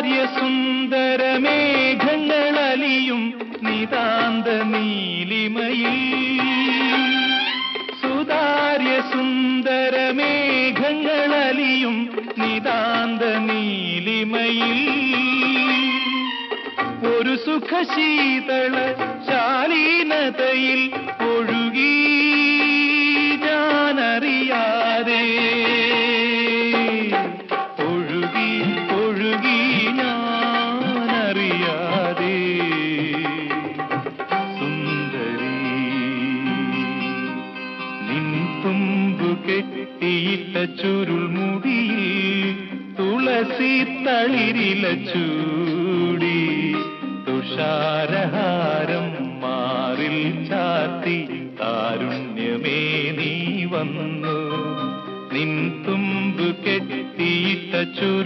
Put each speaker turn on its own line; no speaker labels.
സുതാര്യ സുന്ദര മേഘങ്ങളലിയും നിതാന്ത നീലിമയിൽ സുതാര്യ സുന്ദര മേഘങ്ങളലിയും നിതാന്ത നീലിമയിൽ ഒരു സുഖശീതള ശാലീനതയിൽ ഒഴുകി നിൻ തുമ്പു കെട്ടിയിട്ട ചുരുൾമുടിയിൽ തുളസി തളിരില ചൂടി. തുഷാരഹാരം മാറിൽ ചാത്തി താരുണ്യമേ നീ വന്നു. നിൻ തുമ്പു കെട്ടിയിട്ട ചുരു